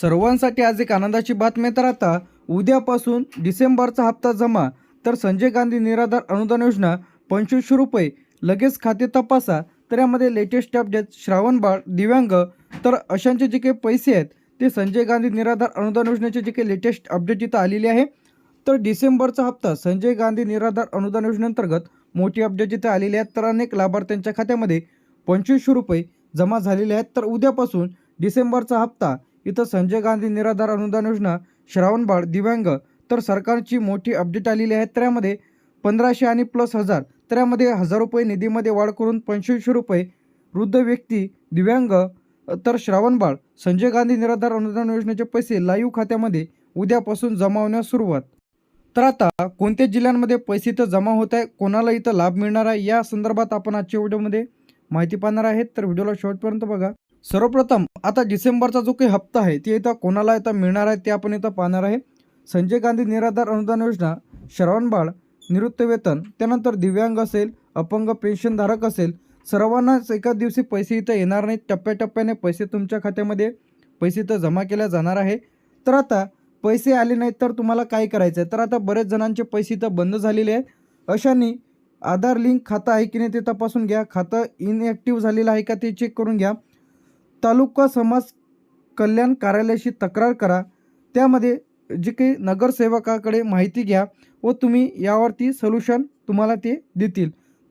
सर्वांसाठी आज एक आनंदाची बातमी तर आता उद्यापासून डिसेंबरचा हप्ता जमा. तर संजय गांधी निराधार अनुदान योजना पंचवीसशे रुपये. लगेच खाते तपासा. तर यामध्ये लेटेस्ट अपडेट श्रावण बाळ दिव्यांग. तर अशांचे जे काही पैसे आहेत ते संजय गांधी निराधार अनुदान योजनेचे जे काही लेटेस्ट अपडेट इथं आलेले आहे. तर डिसेंबरचा हप्ता संजय गांधी निराधार अनुदान योजनेअंतर्गत मोठी अपडेट इथे आलेली आहेत तर अनेक लाभार्थ्यांच्या खात्यामध्ये पंचवीसशे रुपये जमा झालेले आहेत. तर उद्यापासून डिसेंबरचा हप्ता इथं संजय गांधी निराधार अनुदान योजना श्रावणबाळ दिव्यांग तर सरकारची मोठी अपडेट आलेली आहे. त्यामध्ये पंधराशे आणि प्लस हजार त्यामध्ये हजार रुपये निधीमध्ये वाढ करून पंचवीसशे रुपये वृद्ध व्यक्ती दिव्यांग तर श्रावणबाळ संजय गांधी निराधार अनुदान योजनेचे पैसे लाईव्ह खात्यामध्ये उद्यापासून जमा होण्यास सुरुवात. तर आता कोणत्या जिल्ह्यांमध्ये पैसे इथं जमा होत आहे कोणाला इथं लाभ मिळणार आहे या संदर्भात आपण आजच्या व्हिडिओमध्ये माहिती पाहणार आहेत. तर व्हिडिओला शेवटपर्यंत बघा. सर्वप्रथम आता डिसेंबरचा जो काही हप्ता आहे ते इथं कोणाला इथं मिळणार आहे ते आपण इथं पाहणार आहे. संजय गांधी निराधार अनुदान योजना श्रवणबाळ निवृत्तवेतन त्यानंतर दिव्यांग असेल अपंग पेन्शनधारक असेल सर्वांनाच एका दिवशी पैसे इथं येणार नाहीत. टप्प्याटप्प्याने पैसे तुमच्या खात्यामध्ये पैसे इथं जमा केल्या जाणार आहे. तर आता पैसे आले नाहीत तर तुम्हाला काय करायचं आहे? तर आता बरेच जणांचे पैसे इथं बंद झालेले आहेत. अशांनी आधार लिंक खातं आहे की नाही ते तपासून घ्या. खातं इनॲक्टिव्ह झालेलं आहे का ते चेक करून घ्या. तालुका समाज कल्याण कार्यालयाशी तक्रार करा. त्यामध्ये जे काही नगरसेवकाकडे माहिती घ्या व तुम्ही यावरती सोल्युशन तुम्हाला ते देतील.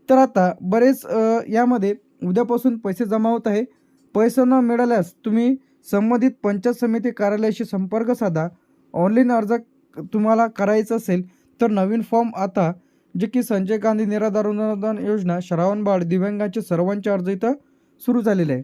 तर आता बरेच यामध्ये उद्यापासून पैसे जमा होत आहे. पैसे न मिळाल्यास तुम्ही संबंधित पंचायत समिती कार्यालयाशी संपर्क साधा. ऑनलाईन अर्ज तुम्हाला करायचा असेल तर नवीन फॉर्म आता जे की संजय गांधी निराधार अनुदान योजना श्रावणबाळ दिव्यांगांचे सर्वांचे अर्ज इथं सुरू झालेले आहे.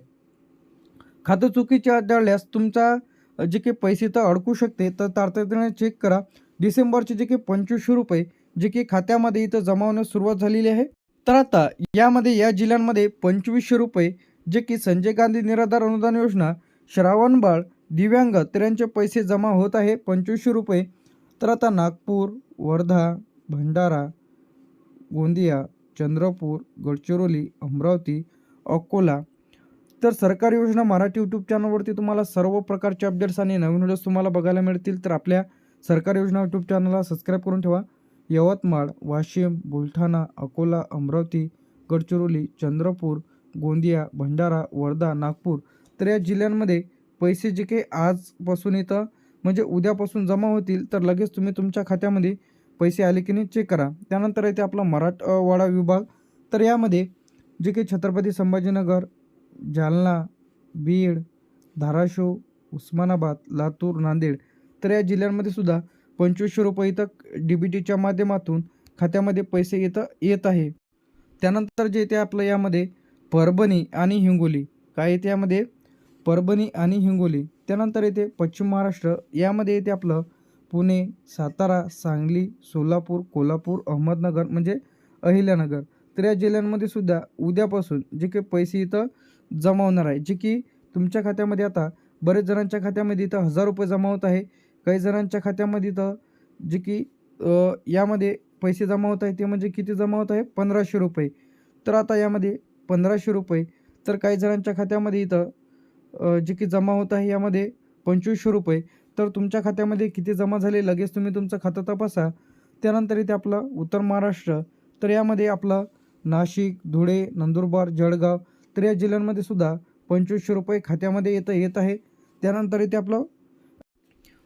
खातं चुकीचे आढळल्यास तुमचा जे काही पैसे तर अडकू शकते तर तातडीने चेक करा. डिसेंबरचे जे काही पंचवीसशे रुपये जे की खात्यामध्ये इथं जमा होण्यास सुरुवात झालेली आहे. तर आता यामध्ये या जिल्ह्यांमध्ये पंचवीसशे रुपये जे की संजय गांधी निराधार अनुदान योजना श्रावणबाळ दिव्यांग तर यांचे पैसे जमा होत आहे पंचवीसशे रुपये. तर आता नागपूर वर्धा भंडारा गोंदिया चंद्रपूर गडचिरोली अमरावती अकोला तर सरकारी योजना मराठी यूट्यूब चॅनलवरती तुम्हाला सर्व प्रकारचे अपडेट्स आणि नवीन व्हिडिओज तुम्हाला बघायला मिळतील. तर आपल्या सरकारी योजना यूट्यूब चॅनलला सबस्क्राईब करून ठेवा. यवतमाळ वाशिम बुलढाणा अकोला अमरावती गडचिरोली चंद्रपूर गोंदिया भंडारा वर्धा नागपूर तर या जिल्ह्यांमध्ये पैसे जे काही आजपासून इथं म्हणजे उद्यापासून जमा होतील तर लगेच तुम्ही तुमच्या खात्यामध्ये पैसे आले की नाही चेक करा. त्यानंतर येते आपला मराठवाडा विभाग. तर यामध्ये जे काही छत्रपती संभाजीनगर जालना बीड धाराशिव उस्मानाबाद लातूर नांदेड तर या जिल्ह्यांमध्ये सुद्धा पंचवीसशे रुपये इथं डी बी टीच्या माध्यमातून खात्यामध्ये पैसे येतं येत आहे. त्यानंतर जे येते आपलं यामध्ये परभणी आणि हिंगोली. काय येते यामध्ये? परभणी आणि हिंगोली. त्यानंतर येते पश्चिम महाराष्ट्र. यामध्ये येते आपलं पुणे सातारा सांगली सोलापूर कोल्हापूर अहमदनगर म्हणजे अहिल्यानगर. तर या जिल्ह्यांमध्ये सुद्धा उद्यापासून जे काही पैसे इथं जमा होणार आहे. जे की तुमच्या खात्यामध्ये आता बरेच जणांच्या खात्यामध्ये इथं हजार रुपये जमा होत आहे. काही जणांच्या खात्यामध्ये इथं जे की यामध्ये पैसे जमा होत आहे ते म्हणजे किती जमा होत आहे? पंधराशे रुपये. तर आता यामध्ये पंधराशे रुपये. तर काही जणांच्या खात्यामध्ये इथं जे की जमा होत आहे यामध्ये पंचवीसशे रुपये. तर तुमच्या खात्यामध्ये किती जमा झाले लगेच तुम्ही तुमचं खातं तपासा. त्यानंतर इथे आपलं उत्तर महाराष्ट्र. तर यामध्ये आपलं नाशिक धुळे नंदुरबार जळगाव तर या जिल्ह्यांमध्ये सुद्धा पंचवीसशे रुपये खात्यामध्ये येतं येत आहे. त्यानंतर इथे आपलं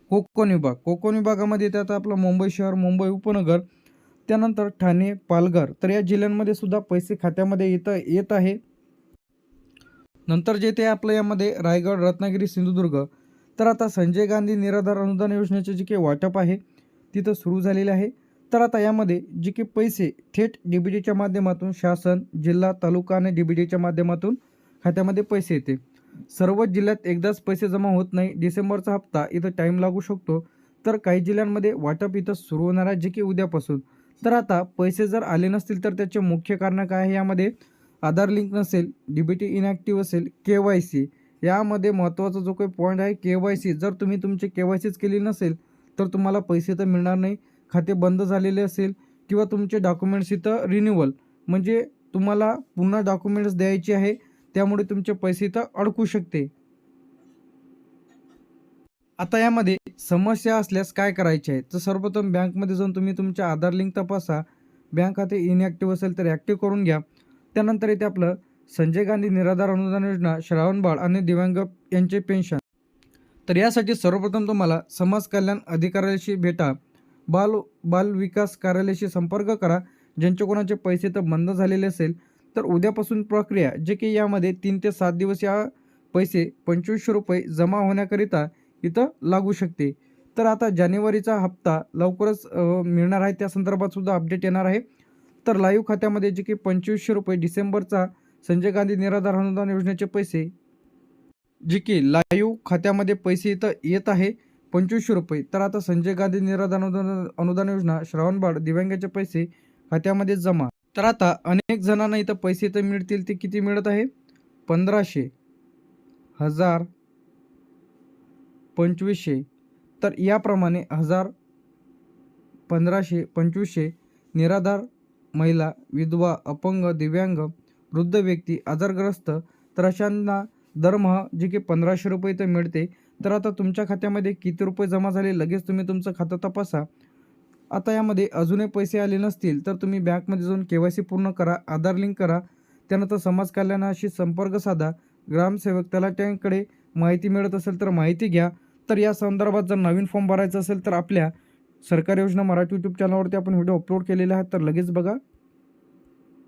कोकण विभाग. कोकण विभागामध्ये येते आता आपलं मुंबई शहर मुंबई उपनगर. त्यानंतर ठाणे पालघर. तर या जिल्ह्यांमध्ये सुद्धा पैसे खात्यामध्ये येतं येत आहे. नंतर जे ते आपलं यामध्ये रायगड रत्नागिरी सिंधुदुर्ग. तर आता संजय गांधी निराधार अनुदान योजनेचे जे काही वाटप आहे तिथं सुरू झालेले आहे. तर आता यामध्ये जे की पैसे थेट डी बी टीच्या माध्यमातून शासन जिल्हा तालुका आणि डी बी माध्यमातून खात्यामध्ये पैसे येते. सर्वच जिल्ह्यात एकदाच पैसे जमा होत नाही. डिसेंबरचा हप्ता इथं टाईम लागू शकतो. तर काही जिल्ह्यांमध्ये वाटप इथं सुरू होणार आहे जे की उद्यापासून. तर आता पैसे जर आले नसतील तर त्याचे मुख्य कारण काय आहे? यामध्ये आधार लिंक नसेल डी बी टी इनॅक्टिव्ह असेल के वाय सी. यामध्ये महत्त्वाचा जो काही पॉईंट आहे के वाय सी. जर तुम्ही तुमची के वाय सीच केली नसेल तर तुम्हाला पैसे तर मिळणार नाही. खाते बंद झालेले असेल किंवा तुमचे डॉक्युमेंट्स इथं रिन्युअल म्हणजे तुम्हाला पुन्हा डॉक्युमेंट्स द्यायचे आहे त्यामुळे तुमचे पैसे इथं अडकू शकते. आता यामध्ये समस्या असल्यास काय करायचे आहे? तर सर्वप्रथम बँकमध्ये जाऊन तुम्ही तुमच्या आधार लिंक तपासा. बँक खाते इनॲक्टिव्ह असेल तर ॲक्टिव्ह करून घ्या. त्यानंतर इथे आपलं संजय गांधी निराधार अनुदान योजना श्रावण बाळ आणि दिव्यांग यांचे पेन्शन तर यासाठी सर्वप्रथम तुम्हाला समाज कल्याण अधिकाऱ्याशी भेटा. बाल बाल विकास कार्यालयाशी संपर्क करा. ज्यांचे कोणाचे पैसे तर बंद झालेले असेल तर उद्यापासून प्रक्रिया जे की यामध्ये तीन ते सात दिवस या पैसे पंचवीसशे रुपये जमा होण्याकरिता इथं लागू शकते. तर आता जानेवारीचा हप्ता लवकरच मिळणार आहे. त्या संदर्भातसुद्धा अपडेट येणार आहे. तर लाईव्ह खात्यामध्ये जे की पंचवीसशे रुपये डिसेंबरचा संजय गांधी निराधार अनुदान योजनेचे पैसे जे की लाईव्ह खात्यामध्ये पैसे इथं येत आहे. पंचवीसशे रुपये. तर आता संजय गांधी निराधार अनुदान अनुदान योजना श्रावणबाळ दिव्यांगाचे पैसे खात्यामध्ये जमा. तर आता अनेक जणांना इथं पैसे तर मिळतील ते किती मिळत आहे? पंधराशे हजार पंचवीसशे. तर याप्रमाणे हजार पंधराशे पंचवीसशे निराधार महिला विधवा अपंग दिव्यांग वृद्ध व्यक्ती आजारग्रस्त तर अशांना दरमहा जे की पंधराशे रुपये तर मिळते. तर आता तुमच्या खात्यामध्ये किती रुपये जमा झाले लगेच तुम्ही तुमचं खातं तपासा. आता यामध्ये अजूनही पैसे आले नसतील तर तुम्ही बँकमध्ये जाऊन के वाय सी पूर्ण करा आधार लिंक करा. त्यानंतर समाज कल्याणाशी संपर्क साधा. ग्रामसेवक तलाट्यांकडे माहिती मिळत असेल तर माहिती घ्या. तर या संदर्भात जर नवीन फॉर्म भरायचा असेल तर आपल्या सरकारी योजना मराठी यूट्यूब चॅनलवरती आपण व्हिडिओ अपलोड केलेले आहे तर लगेच बघा.